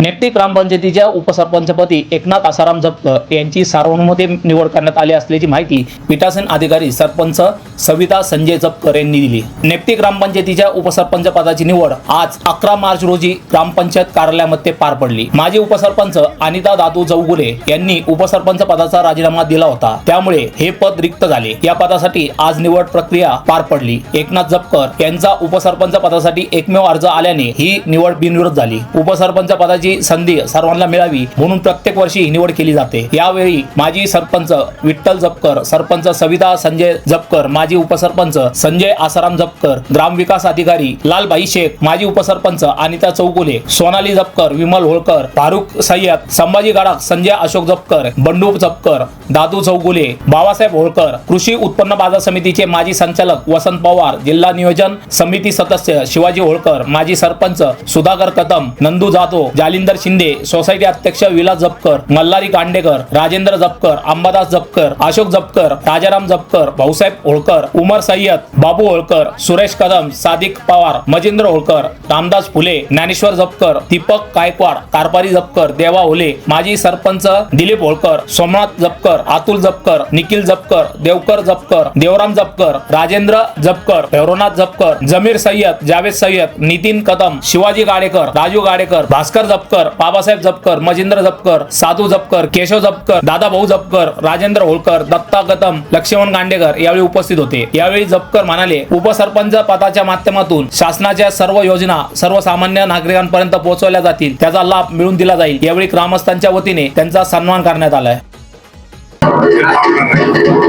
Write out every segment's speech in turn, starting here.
नेप्ती ग्रामपंचायतीच्या उपसरपंचपदी एकनाथ आसाराम जपकर यांची सार्वनुमते निवड करण्यात आली असल्याची माहिती पीठासीन अधिकारी सरपंच सविता संजय जपकर यांनी दिली. नेप्ती ग्रामपंचायतीच्या उपसरपंच पदाची निवड आज अकरा मार्च रोजी ग्रामपंचायत कार्यालयामध्ये पार पडली. माजी उपसरपंच अनिता दादू जवगुले यांनी उपसरपंच पदाचा राजीनामा दिला होता. त्यामुळे हे पद रिक्त झाले. या पदासाठी आज निवड प्रक्रिया पार पडली. एकनाथ जपकर यांचा उपसरपंच पदासाठी एकमेव अर्ज आल्याने ही निवड बिनविरोध झाली. उपसरपंच पदाची संधी सर्वांना मिळावी म्हणून प्रत्येक वर्षी ही निवड केली जाते. यावेळी माजी सरपंच विठ्ठल जपकर सरपंच सविता संजय जपकर माजी उपसरपंच संजय आसाराम जपकर ग्रामविकास अधिकारी लालबाई शेख माजी उपसरपंच अनिता चौगुले सोनाली जपकर विमल होळकर फारुख सय्यद संभाजी गाडाक संजय अशोक जपकर बंडू जपकर दादू चौगुले बाबासाहेब होळकर कृषी उत्पन्न बाजार समितीचे माजी संचालक वसंत पवार जिल्हा नियोजन समिती सदस्य शिवाजी होळकर माजी सरपंच सुधाकर कदम नंदू जाधव जाली जालिंदर शिंदे सोसायटी अध्यक्ष विलास जपकर मल्हारी कांडेकर राजेंद्र जपकर अंबादास जपकर अशोक जपकर राजाराम जपकर भाऊसाहेब होळकर उमर सय्यद बाबू होळकर सुरेश कदम सादिक पवार मजेंद्र होळकर रामदास फुले ज्ञानेश्वर जपकर दीपक गायकवाड कारपारी जपकर देवा होले माजी सरपंच दिलीप होळकर सोमनाथ जपकर अतुल जपकर निखिल जपकर देवकर जपकर देवराम जपकर राजेंद्र जपकर भैरवनाथ जपकर जमीर सय्यद जावेद सय्यद नितीन कदम शिवाजी गाडेकर राजू गाडेकर भास्कर जपकर बाबासाहेब जपकर मजिंद्र जपकर साधू जपकर केशव जपकर दादा भाऊ जपकर राजेंद्र होळकर दत्ता कदम लक्ष्मण गांडेकर यावेळी उपस्थित होते. यावेळी जपकर म्हणाले उपसरपंच पदाच्या माध्यमातून शासनाच्या सर्व योजना सर्वसामान्य नागरिकांपर्यंत पोहोचवल्या जातील. त्याचा लाभ मिळून दिला जाईल. यावेळी ग्रामस्थांच्या वतीने त्यांचा सन्मान करण्यात आलाय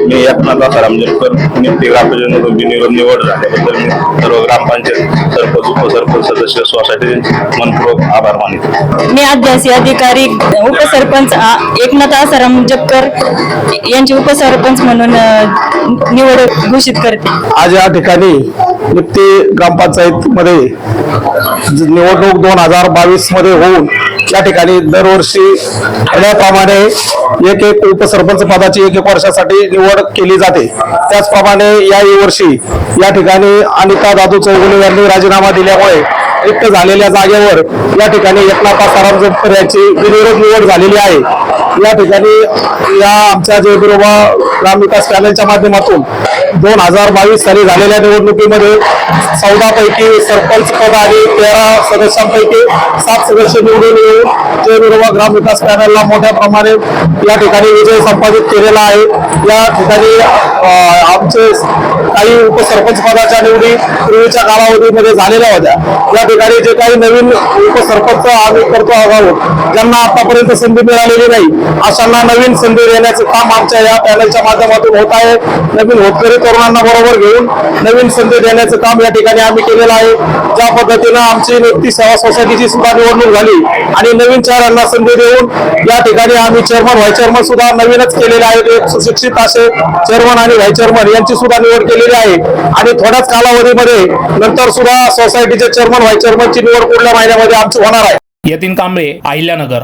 मी एकनाथ आसाराम ग्रामपंचायत निवड झाल्याबद्दल मी सर्व ग्रामपंचायत सरपंच उपसरपंच सदस्य सोसायटी मनपूर्वक आभार मानितो. मी अध्यासी अधिकारी उपसरपंच एकनाथ आसाराम जपकर यांची उपसरपंच म्हणून निवड घोषित करते. आज या ठिकाणी निप्ती ग्रामपंचायत मध्ये निवडणूक दोन हजार बावीसमध्ये होऊन या ठिकाणी दरवर्षी ठरल्याप्रमाणे एक एक उपसरपंच पदाची एक एक वर्षासाठी निवड केली जाते. त्याचप्रमाणे याही वर्षी या ठिकाणी अनिता दादू चौगुले यांनी राजीनामा दिल्यामुळे रिक्त झालेल्या जागेवर या ठिकाणी एकनाथ आसाराम यांची बिनविरोध निवड झालेली आहे. या ठिकाणी या आमच्या जयबिरोबा ग्रामविकास पॅनलच्या माध्यमातून दोन हजार बावीस साली झालेल्या निवडणुकीमध्ये चौदा पैकी सरपंच पद आणि तेरा सदस्यांपैकी सात सदस्य निवडून येऊन जयबिरोबा ग्रामविकास पॅनलला मोठ्या प्रमाणे या ठिकाणी विजय संपादित केलेला आहे. या ठिकाणी आमचे काही उपसरपंच पदाच्या निवडी पूर्वीच्या कालावधीमध्ये झालेल्या होत्या. या ठिकाणी जे काही नवीन उपसरपंच आम्ही करतो आहोत ज्यांना आतापर्यंत संधी मिळालेली नाही अशांना नवीन संधी देण्याचं काम आमच्या या पॅनलच्या माध्यमातून होत आहे. नवीन होतकरी तरुणांना बरोबर घेऊन नवीन संधी देण्याचं काम या ठिकाणी आम्ही केलेलं आहे. ज्या पद्धतीनं आमची व्यक्ती सेवा सोसायटीची सुद्धा निवडणूक झाली आणि नवीन चेहऱ्यांना संधी देऊन या ठिकाणी आम्ही चेअरमन व्हाय चेअरमन सुद्धा नवीनच केलेले आहेत. एक सुशिक्षित असे चेअरमन आणि व्हाय चेअरमन यांची सुद्धा निवड केलेली आहे. आणि थोड्याच कालावधीमध्ये नंतर सुद्धा सोसायटीचे चेअरमन व्हाईस चेअरमनची निवड पुढल्या महिन्यामध्ये आमची होणार आहे. यतीन कांबळे अहिल्यानगर.